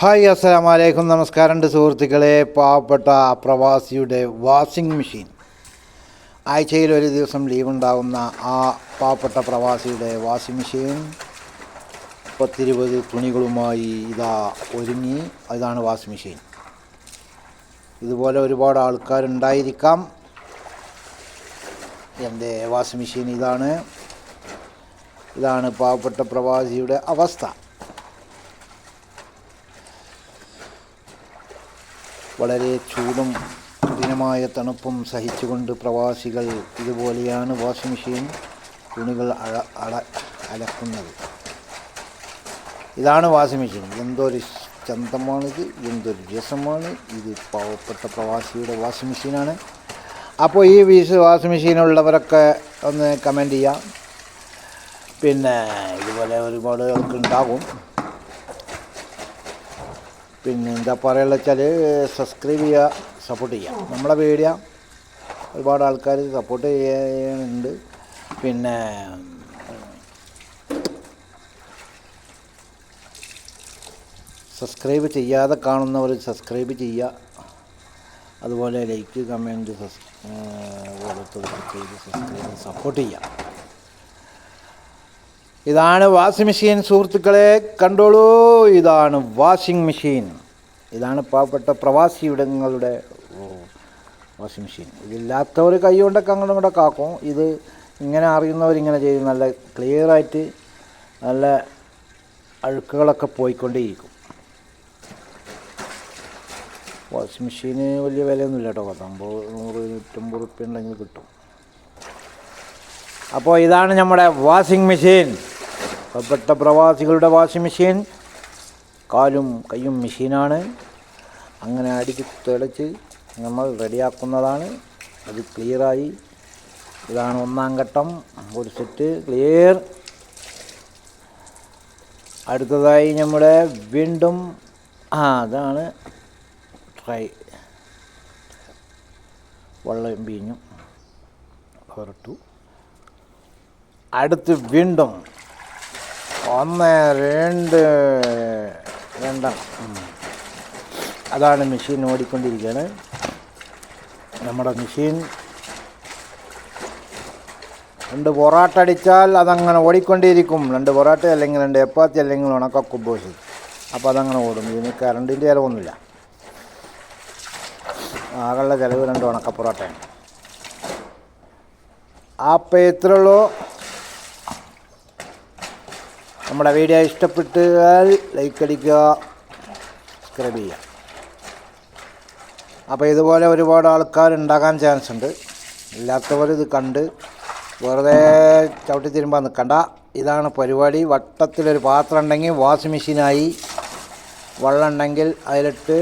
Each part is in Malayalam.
ഹായ് അസ്സാം വലൈക്കും നമസ്കാരമുണ്ട് സുഹൃത്തുക്കളെ. പാവപ്പെട്ട പ്രവാസിയുടെ വാഷിംഗ് മെഷീൻ. ആഴ്ചയിൽ ഒരു ദിവസം ലീവ് ഉണ്ടാകുന്ന ആ പാവപ്പെട്ട പ്രവാസിയുടെ വാഷിംഗ് മെഷീൻ പത്തിരുപത് തുണികളുമായി ഇതാ ഒരുങ്ങി. ഇതാണ് വാഷിംഗ് മെഷീൻ. ഇതുപോലെ ഒരുപാട് ആൾക്കാരുണ്ടായിരിക്കാം. എന്റെ വാഷിംഗ് മെഷീൻ ഇതാണ്. ഇതാണ് പാവപ്പെട്ട പ്രവാസിയുടെ അവസ്ഥ. വളരെ ചൂടും കഠിനമായ തണുപ്പും സഹിച്ചുകൊണ്ട് പ്രവാസികൾ ഇതുപോലെയാണ് വാഷിംഗ് മെഷീൻ തുണികൾ അഴ അള അലക്കുന്നത്. ഇതാണ് വാഷിംഗ് മെഷീൻ എന്തൊരു ചന്തമാണിത് എന്തൊരു രസമാണ്. ഇത് പാവപ്പെട്ട പ്രവാസിയുടെ വാഷിംഗ് മെഷീനാണ് അപ്പോൾ ഈ വീസ് വാഷിംഗ് മെഷീനുള്ളവരൊക്കെ ഒന്ന് കമന്റ് ചെയ്യാം. പിന്നെ ഇതുപോലെ ഒരുപാട് ഉണ്ടാകും പിന്നെ എന്താ പറയുക വെച്ചാൽ സബ്സ്ക്രൈബ് ചെയ്യുക സപ്പോർട്ട് ചെയ്യുക. നമ്മളെ വീഡിയോ ഒരുപാട് ആൾക്കാർ സപ്പോർട്ട് ചെയ്യുന്നുണ്ട് പിന്നെ സബ്സ്ക്രൈബ് ചെയ്യാതെ കാണുന്നവർ സബ്സ്ക്രൈബ് ചെയ്യുക. അതുപോലെ like comment subscribe subscribe support ചെയ്യുക. ഇതാണ് വാഷിംഗ് മെഷീൻ സുഹൃത്തുക്കളെ കണ്ടോളൂ ഇതാണ് വാഷിംഗ് മെഷീൻ ഇതാണ് പാവപ്പെട്ട പ്രവാസിയിടങ്ങളുടെ വാഷിംഗ് മെഷീൻ ഇതില്ലാത്തവർ കൈ കൊണ്ടൊക്കെ അങ്ങോട്ടും ഇങ്ങോട്ടൊക്കെ ആക്കും. ഇത് ഇങ്ങനെ അറിയുന്നവരിങ്ങനെ ചെയ്ത് നല്ല ക്ലിയറായിട്ട് നല്ല അഴുക്കുകളൊക്കെ പോയിക്കൊണ്ടേയിരിക്കും. വാഷിംഗ് മെഷീന് വലിയ വിലയൊന്നുമില്ല കേട്ടോ. പത്തമ്പത് നൂറ് നൂറ്റമ്പത് റുപ്യ ഉണ്ടെങ്കിൽ കിട്ടും. അപ്പോൾ ഇതാണ് നമ്മുടെ വാഷിംഗ് മെഷീൻ പാവപ്പെട്ട പ്രവാസികളുടെ വാഷിംഗ് മെഷീൻ. കാലും കൈയും മെഷീനാണ്. അങ്ങനെ അടിച്ച് തിളച്ച് നമ്മൾ റെഡിയാക്കുന്നതാണ്. അത് ക്ലിയറായി. ഇതാണ് ഒന്നാം ഘട്ടം. ഒരു സെറ്റ് ക്ലിയർ. അടുത്തതായി നമ്മുടെ വീണ്ടും ആ അതാണ് ട്രൈ. വെള്ളം പിഴിഞ്ഞു അടുത്ത് വീണ്ടും ഒന്ന് രണ്ട് രണ്ടെണ്ണം. അതാണ് മെഷീൻ ഓടിക്കൊണ്ടിരിക്കുകയാണ് നമ്മുടെ മെഷീൻ രണ്ട് പൊറാട്ട അടിച്ചാൽ അതങ്ങനെ ഓടിക്കൊണ്ടിരിക്കും. രണ്ട് പൊറാട്ട അല്ലെങ്കിൽ രണ്ട് എപ്പാത്തി അല്ലെങ്കിൽ ഉണക്ക കുബോസ് അപ്പോൾ അതങ്ങനെ ഓടും. ഇതിന് കറണ്ടിന്റെ ചിലവൊന്നുമില്ല. ആകെയുള്ള ചിലവ് രണ്ട് ഉണക്ക പൊറാട്ടയാണ് അപ്പോൾ ഇത്രേ ഉള്ളൂ നമ്മുടെ വീഡിയോ ഇഷ്ടപ്പെട്ടാൽ ലൈക്ക് അടിക്കുക സബ്സ്ക്രൈബ് ചെയ്യുക. അപ്പോൾ ഇതുപോലെ ഒരുപാട് ആൾക്കാർ ഉണ്ടാകാൻ ചാൻസ് ഉണ്ട്. ഇല്ലാത്തവർ ഇത് കണ്ട് വെറുതെ ചവിട്ടി തിരുമ്പാൻ നിൽക്കണ്ട. ഇതാണ് പരിപാടി. വട്ടത്തിലൊരു പാത്രം ഉണ്ടെങ്കിൽ വാഷിംഗ് മെഷീനായി വെള്ളം ഉണ്ടെങ്കിൽ അതിലിട്ട്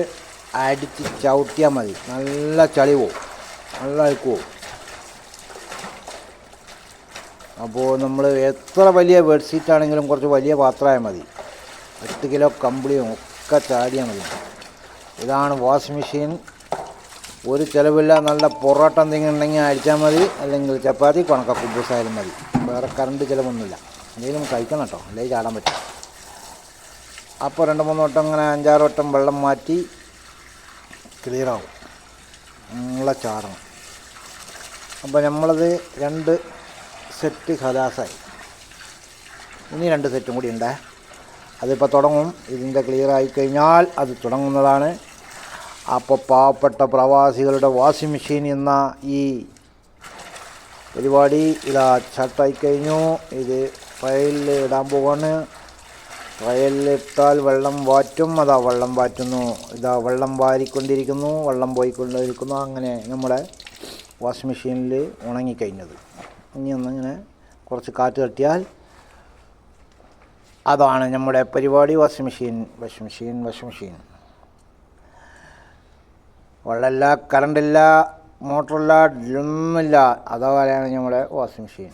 അടിച്ച് ചവിട്ടിയാൽ മതി. നല്ല ചളി പോവും. നല്ല അഴുക്ക് പോവും. അപ്പോൾ നമ്മൾ എത്ര വലിയ ബെഡ്ഷീറ്റ് ആണെങ്കിലും കുറച്ച് വലിയ പാത്രമായാൽ മതി. എട്ട് കിലോ കമ്പിളിയും ഒക്കെ ചാടിയാൽ മതി. ഇതാണ് വാഷിംഗ് മെഷീൻ ഒരു ചിലവില്ല നല്ല പൊറോട്ട എന്തെങ്കിലും ഉണ്ടെങ്കിൽ അടിച്ചാൽ മതി. അല്ലെങ്കിൽ ചപ്പാത്തി കണക്ക കുബൂസായാലും മതി. വേറെ കറണ്ട് ചിലവൊന്നുമില്ല. എന്തെങ്കിലും കഴിക്കണം കേട്ടോ. അല്ലെങ്കിൽ ചാടാൻ പറ്റും. അപ്പോൾ രണ്ട് മൂന്ന് വട്ടം ഇങ്ങനെ അഞ്ചാറ് വട്ടം വെള്ളം മാറ്റി ക്ലിയർ ആവും. നല്ല ചാടണം. അപ്പോൾ നമ്മളത് രണ്ട് സെറ്റ് ഖലാസായി ഇനി രണ്ട് സെറ്റും കൂടി ഉണ്ട്. അതിപ്പോൾ തുടങ്ങും. ഇതിന്റെ ക്ലിയർ ആയി കഴിഞ്ഞാൽ അത് തുടങ്ങുന്നതാണ്. അപ്പോൾ പാവപ്പെട്ട പ്രവാസികളുടെ വാഷിംഗ് മെഷീൻ എന്ന ഈ പരിപാടി ഇതാ ചട്ടായി കഴിഞ്ഞു. ഇത് ട്രയലിൽ ഇടാൻ പോവാണ്. ട്രയലിലിട്ടാൽ വെള്ളം വാറ്റും. അതാ വെള്ളം വാറ്റുന്നു. ഇതാ വെള്ളം വാരിക്കൊണ്ടിരിക്കുന്നു. വെള്ളം പോയിക്കൊണ്ടിരിക്കുന്നു. അങ്ങനെ നമ്മുടെ വാഷിംഗ് മെഷീനിൽ ഉണങ്ങിക്കഴിഞ്ഞത്. ഇനി ഒന്നിങ്ങനെ കുറച്ച് കാറ്റ് തട്ടിയാൽ അതാണ് നമ്മുടെ പരിപാടി washing machine washing machine washing machine. വെള്ളമില്ല കറണ്ടില്ല മോട്ടറില്ല ഒന്നുമില്ല അതുപോലെയാണ് നമ്മുടെ വാഷിംഗ് മെഷീൻ?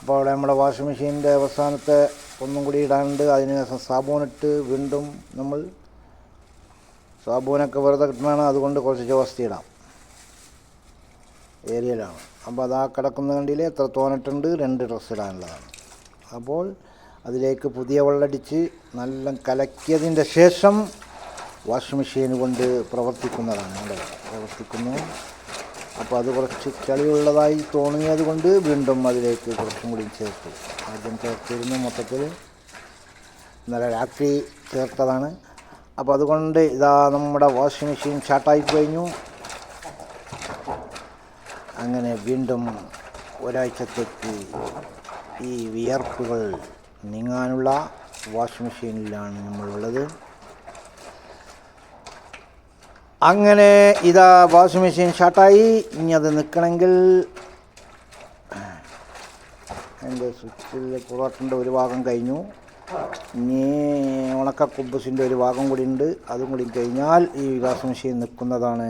അപ്പോൾ അവിടെ നമ്മുടെ വാഷിംഗ് മെഷീന്റെ അവസാനത്തെ ഒന്നും കൂടി ഇടാണ്ട് അതിന് ശേഷം സാബൂനിട്ട് വീണ്ടും നമ്മൾ സാബൂനൊക്കെ വെറുതെ കിട്ടുന്നതാണ് അതുകൊണ്ട് കുറച്ച് ജോസ്തി ഇടാം. ഏരിയയിലാണ്. അപ്പോൾ അത് ആ കിടക്കുന്ന കണ്ടിയിൽ എത്ര തോന്നിട്ടുണ്ട്? രണ്ട് ഡ്രസ്സ് ഇടാനുള്ളതാണ്. അപ്പോൾ അതിലേക്ക് പുതിയ വെള്ളടിച്ച് നല്ല കലക്കിയതിന്റെ ശേഷം വാഷിംഗ് മെഷീൻ കൊണ്ട് പ്രവർത്തിക്കുന്നതാണ്. അവിടെ പ്രവർത്തിക്കുന്നു. അപ്പോൾ അത് കുറച്ച് ചളിയുള്ളതായി തോന്നിയത് കൊണ്ട് വീണ്ടും അതിലേക്ക് കുറച്ചും കൂടി ചേർത്തു. ആദ്യം ചേർത്തിരുന്നു. മൊത്തത്തിൽ ഇന്നലെ രാത്രി ചേർത്തതാണ്. അപ്പോൾ അതുകൊണ്ട് ഇതാ നമ്മുടെ വാഷിംഗ് മെഷീൻ സ്റ്റാർട്ടായി കഴിഞ്ഞു. അങ്ങനെ വീണ്ടും ഒരാഴ്ചത്തേക്ക് ഈ വിയർപ്പുകൾ നീങ്ങാനുള്ള വാഷിംഗ് മെഷീനിലാണ് നമ്മളുള്ളത്. അങ്ങനെ ഇതാ വാഷിംഗ് മെഷീൻ ഷാർട്ടായി ഇനി അത് നിൽക്കണമെങ്കിൽ എന്റെ സ്വിച്ചിൽ പുറത്തിന്റെ ഒരു ഭാഗം കഴിഞ്ഞു. ഇനി ഉണക്ക കുബസിന്റെ ഒരു ഭാഗം കൂടി ഉണ്ട്. അതും കൂടി കഴിഞ്ഞാൽ ഈ വാഷിംഗ് മെഷീൻ നിൽക്കുന്നതാണ്.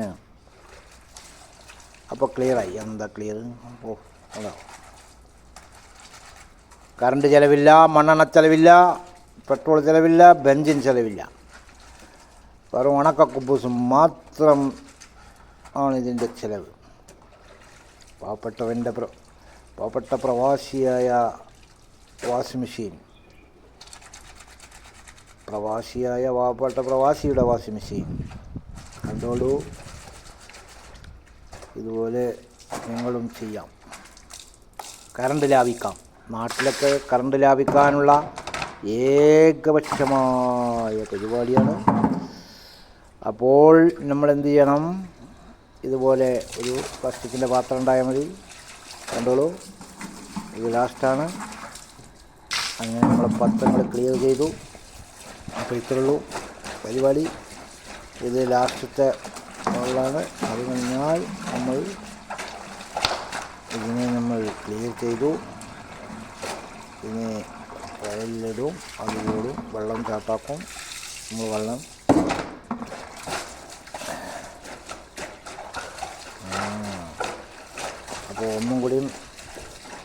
അപ്പോൾ ക്ലിയറായി എന്താ ക്ലിയർ ഓ അതാ. കറണ്ട് ചിലവില്ല മണ്ണെണ്ണ ചിലവില്ല പെട്രോൾ ചിലവില്ല ബെഞ്ചിൻ ചിലവില്ല. വെറും ഉണക്ക കുബൂസും മാത്രം ആണ് ഇതിന്റെ ചിലവ്. പാവപ്പെട്ടവന്റെ പ്ര പാവപ്പെട്ട പ്രവാസിയായ വാഷിംഗ് മെഷീൻ. പ്രവാസിയായ പാവപ്പെട്ട പ്രവാസിയുടെ വാഷിംഗ് മെഷീൻ. കണ്ടോളൂ. ഇതുപോലെ നിങ്ങളും ചെയ്യാം. കറണ്ട് ലാഭിക്കാം. നാട്ടിലൊക്കെ കറണ്ട് ലാഭിക്കാനുള്ള ഏകപക്ഷമായ പരിപാടിയാണ്. അപ്പോൾ നമ്മൾ എന്ത് ചെയ്യണം? ഇതുപോലെ ഒരു പ്ലാസ്റ്റിക്കിന്റെ പാത്രം ഉണ്ടായാൽ മതി. കണ്ടോളൂ. ഇത് ലാസ്റ്റാണ് അങ്ങനെ നമ്മൾ പത്രങ്ങൾ ക്ലിയർ ചെയ്തു. അപ്പോൾ ഇത്രയുള്ളൂ പരിപാടി. ഇത് ലാസ്റ്റത്തെ വെള്ളമാണ് അത് കഴിഞ്ഞാൽ നമ്മൾ ഇതിനെ നമ്മൾ ക്ലിയർ ചെയ്തു. ഇതിനെ വയലിലിടും അതിലോടും വെള്ളം ചാട്ടാക്കും നമ്മൾ വെള്ളം അപ്പോൾ ഒന്നും കൂടിയും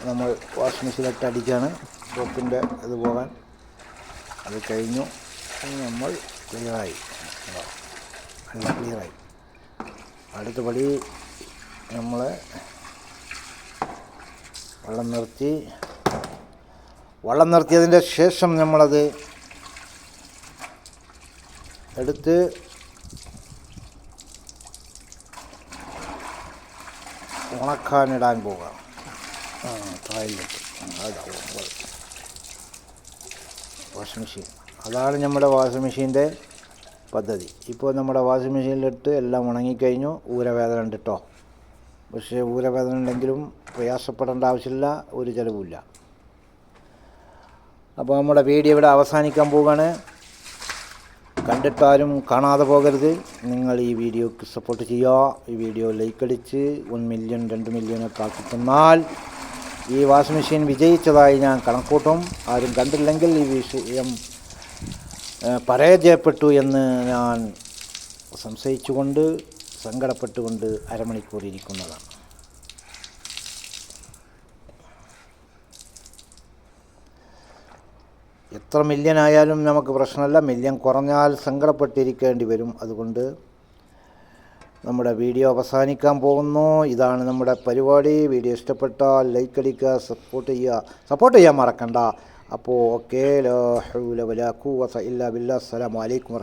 നമ്മൾ വാഷിംഗ് മെഷീനിലിട്ട് അടിക്കുകയാണ് സോപ്പിന്റെ ഇത് പോകാൻ. അത് കഴിഞ്ഞു. നമ്മൾ ക്ലിയറായി ക്ലിയറായി അടുത്ത പടി നമ്മൾ വെള്ളം നിർത്തി. വെള്ളം നിർത്തിയതിന്റെ ശേഷം നമ്മളത് എടുത്ത് ഉണക്കാനിടാൻ പോകാം വാഷിംഗ് മെഷീൻ അതാണ് നമ്മുടെ വാഷിംഗ് മെഷീന്റെ പദ്ധതി. ഇപ്പോൾ നമ്മുടെ വാഷിംഗ് മെഷീനിലിട്ട് എല്ലാം ഉണങ്ങിക്കഴിഞ്ഞു ഊരവേദന ഉണ്ട് കേട്ടോ പക്ഷേ ഊരവേദന ഉണ്ടെങ്കിലും പ്രയാസപ്പെടേണ്ട ആവശ്യമില്ല ഒരു ചിലവുമില്ല. അപ്പോൾ നമ്മുടെ വീഡിയോ ഇവിടെ അവസാനിക്കാൻ പോവുകയാണ്. കണ്ടിട്ടാരും കാണാതെ പോകരുത്. നിങ്ങൾ ഈ വീഡിയോക്ക് സപ്പോർട്ട് ചെയ്യുക. ഈ വീഡിയോ ലൈക്ക് അടിച്ച് വൺ മില്യൺ രണ്ട് മില്യണൊക്കെ ആക്കി ഈ വാഷിംഗ് മെഷീൻ വിജയിച്ചതായി ഞാൻ കണക്കൂട്ടും. ആരും കണ്ടില്ലെങ്കിൽ ഈ വിഷയം പരാജയപ്പെട്ടു എന്ന് ഞാൻ സംശയിച്ചുകൊണ്ട് സങ്കടപ്പെട്ടുകൊണ്ട് അരമണിക്കൂർ ഇരിക്കുന്നതാണ്. എത്ര മില്യൻ ആയാലും നമുക്ക് പ്രശ്നമല്ല. മില്യൻ കുറഞ്ഞാൽ സങ്കടപ്പെട്ടിരിക്കേണ്ടി വരും. അതുകൊണ്ട് നമ്മുടെ വീഡിയോ അവസാനിക്കാൻ പോകുന്നു. ഇതാണ് നമ്മുടെ പരിപാടി. വീഡിയോ ഇഷ്ടപ്പെട്ടാൽ ലൈക്ക് അടിക്കുക സപ്പോർട്ട് ചെയ്യുക. സപ്പോർട്ട് ചെയ്യാൻ മറക്കണ്ട. അപ്പോൾ ഓക്കെ ലാ ഹൗല വലാ ഖുവത ഇല്ലാ അലൈക്കും